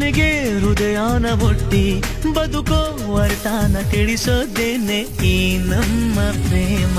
ಕೊನೆಗೆ ಹೃದಯಾನ ಒಟ್ಟಿ ಬದುಕೋ ವರ್ತಾನ ತಿಳಿಸೋದೇನೆ ಈ ನಮ್ಮ ಪ್ರೇಮ.